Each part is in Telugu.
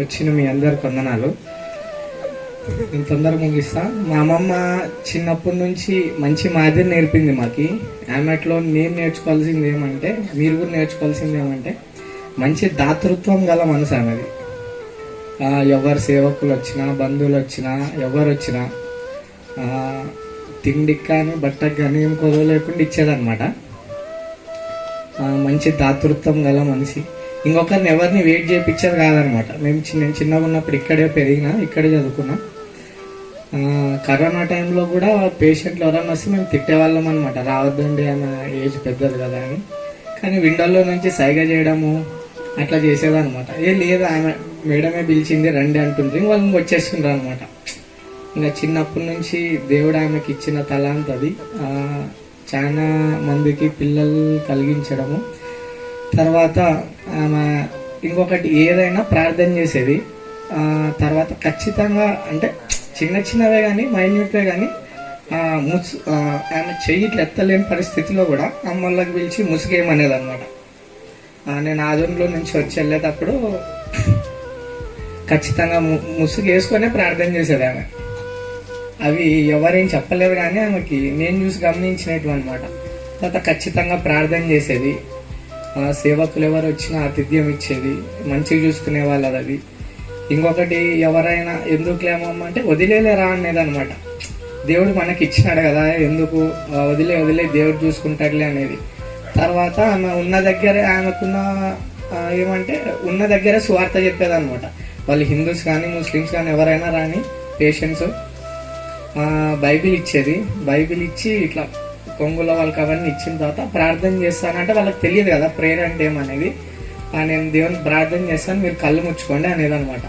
వచ్చిన మీ అందరికి వందనాలు నేను తొందరగా ముగిస్తా. మా అమ్మమ్మ చిన్నప్పటి నుంచి మంచి మాదిరి నేర్పింది మాకి. ఆమెట్లో నేను నేర్చుకోవాల్సింది ఏమంటే మీరు కూడా నేర్చుకోవాల్సింది ఏమంటే మంచి దాతృత్వం గల మనసు ఆమెది. ఎవరు సేవకులు వచ్చినా బంధువులు వచ్చినా ఎవరు వచ్చినా తిండికి కానీ బట్టకు కానీ ఏం కొదవ లేకుండా ఇచ్చేదన్నమాట మంచి దాతృత్వం గల మనిషి. ఇంకొకరిని ఎవరిని వెయిట్ చేయించారు కాదనమాట. మేము చిన్న నేను చిన్నగా ఉన్నప్పుడు ఇక్కడే పెరిగినా ఇక్కడే చదువుకున్నా. కరోనా టైంలో కూడా పేషెంట్లు ఎవరైనా వస్తే మేము తిట్టేవాళ్ళం అనమాట రావద్దండి ఆమె ఏజ్ పెద్దది కదా అని. కానీ విండోలో నుంచి సైగ చేయడము అట్లా చేసేదనమాట ఏ లేదు ఆమె మేడమే పిలిచింది రండి అంటుంది వాళ్ళు ఇంక వచ్చేస్తుండ్రు అనమాట ఇంకా చిన్నప్పటి నుంచి దేవుడు ఆమెకి ఇచ్చిన తలాంత్ అది చాలా మందికి పిల్లలు కలిగించడము. తర్వాత ఆమె ఇంకొకటి ఏదైనా ప్రార్థన చేసేది తర్వాత ఖచ్చితంగా అంటే చిన్న చిన్నవే కానీ మైన్యూట్వే కానీ ముసు ఆమె చెయ్యి ఇట్లా ఎత్తలేని పరిస్థితిలో కూడా అమ్మళ్ళకి పిలిచి ముసుగేయమనేది అనమాట నేను ఆదంలో నుంచి వచ్చి వెళ్ళేటప్పుడు ఖచ్చితంగా ముసుగు వేసుకొనే ప్రార్థన చేసేది ఆమె. అవి ఎవరేం చెప్పలేదు కానీ ఆమెకి నేను చూసి గమనించినట్టు అనమాట తర్వాత ఖచ్చితంగా ప్రార్థన చేసేది. మన సేవకులు ఎవరు వచ్చినా ఆతిథ్యం ఇచ్చేది మంచిగా చూసుకునే వాళ్ళది అది ఇంకొకటి ఎవరైనా ఎందుకు లేమమ్మ అంటే వదిలేలేరా అనేది అనమాట దేవుడు మనకి ఇచ్చినాడు కదా ఎందుకు వదిలే వదిలే దేవుడు చూసుకుంటాడులే అనేది. తర్వాత ఆమె ఉన్న దగ్గరే ఆమెకున్న ఏమంటే ఉన్న దగ్గరే సువార్త చెప్పేది అనమాట వాళ్ళు హిందూస్ కానీ ముస్లిమ్స్ కానీ ఎవరైనా రాని పేషెంట్స్ బైబిల్ ఇచ్చేది. బైబిల్ ఇచ్చి ఇట్లా కొంగులో వాళ్ళకి అవన్నీ ఇచ్చిన తర్వాత ప్రార్థన చేస్తానంటే వాళ్ళకి తెలియదు కదా ప్రేయర్ అంటే ఏమనేది. నేను దేవుని ప్రార్థన చేస్తాను మీరు కళ్ళు ముచ్చుకోండి అనేది అనమాట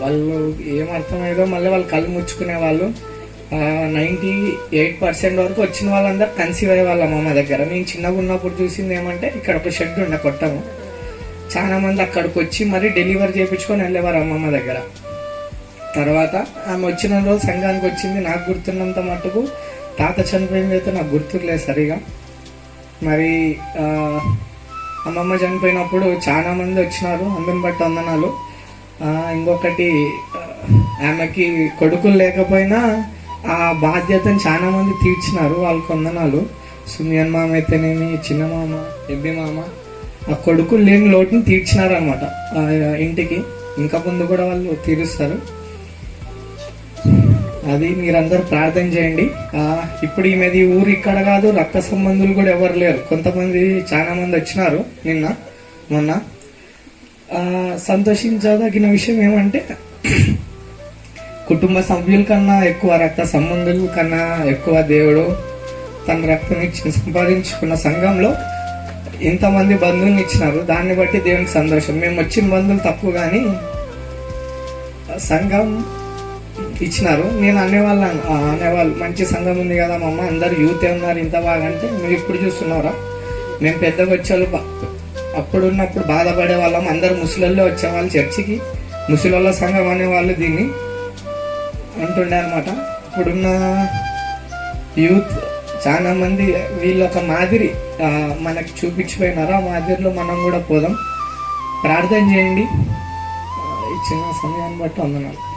వాళ్ళు ఏం మళ్ళీ వాళ్ళు కళ్ళు ముచ్చుకునే వాళ్ళు నైంటీ ఎయిట్ పర్సెంట్ వరకు వచ్చిన వాళ్ళందరూ కన్సీవ్ అయ్యే వాళ్ళ అమ్మమ్మ దగ్గర. నేను చిన్నగా ఉన్నప్పుడు చూసింది ఏమంటే ఇక్కడ ఒక షెడ్ ఉండే కొట్టము. చాలా మంది అక్కడికి వచ్చి మరీ డెలివరీ చేయించుకొని వెళ్ళేవారు అమ్మమ్మ దగ్గర. తర్వాత ఆమె వచ్చిన రోజు సంఘానికి వచ్చింది నాకు గుర్తున్నంత మటుకు తాత చనిపోయిందైతే నాకు గుర్తులేదు సరిగా. మరి అమ్మమ్మ చనిపోయినప్పుడు చాలా మంది వచ్చినారు అమ్మని బట్టి వందనాలు ఇంకొకటి ఆమెకి కొడుకులు లేకపోయినా ఆ బాధ్యతను చాలా మంది తీర్చినారు వాళ్ళకి వందనాలు సుమియన్ మామ అయితేనేమి చిన్న మామ ఎబ్బి మామ ఆ కొడుకులు లేని లోటుని తీర్చినారనమాట ఇంటికి. ఇంకా ముందు కూడా వాళ్ళు తీరుస్తారు. అది మీరందరూ ప్రార్థన చేయండి. ఇప్పుడు ఇప్పుడు ఈమెది ఊరు ఇక్కడ కాదు రక్త సంబంధులు కూడా ఎవరు లేరు. కొంతమంది చాలా మంది వచ్చినారు నిన్న మొన్న. సంతోషించదగిన విషయం ఏమంటే కుటుంబ సభ్యుల కన్నా ఎక్కువ రక్త సంబంధుల కన్నా ఎక్కువ దేవుడు తన రక్తం ఇచ్చి సంపాదించుకున్న సంఘంలో ఇంతమంది బంధువులు ఇచ్చినారు. దాన్ని బట్టి దేవునికి సంతోషం. మేము వచ్చిన బంధువులు తప్పు కానీ సంఘం ఇచ్చినారు. నేను అనేవాళ్ళ అనేవాళ్ళు మంచి సంఘం ఉంది కదా మా అమ్మ అందరు యూత్ ఉన్నారు ఇంత బాగా అంటే మీరు ఇప్పుడు చూస్తున్నారా? మేము పెద్దగా వచ్చేవాళ్ళు బా- అప్పుడు ఉన్నప్పుడు బాధపడే వాళ్ళం అందరు ముసలోళ్ళే వచ్చేవాళ్ళు చర్చికి. ముసలోళ్ళ సంఘం అనేవాళ్ళు దీన్ని అంటుండే అనమాట ఇప్పుడున్న యూత్ చాలా మంది వీళ్ళు ఒక మాదిరి మనకి చూపించిపోయినారు. ఆ మాదిరిలో మనం కూడా పోదాం. ప్రార్థన చేయండి. ఇచ్చిన సమయాన్ని బట్టి వందనాలు.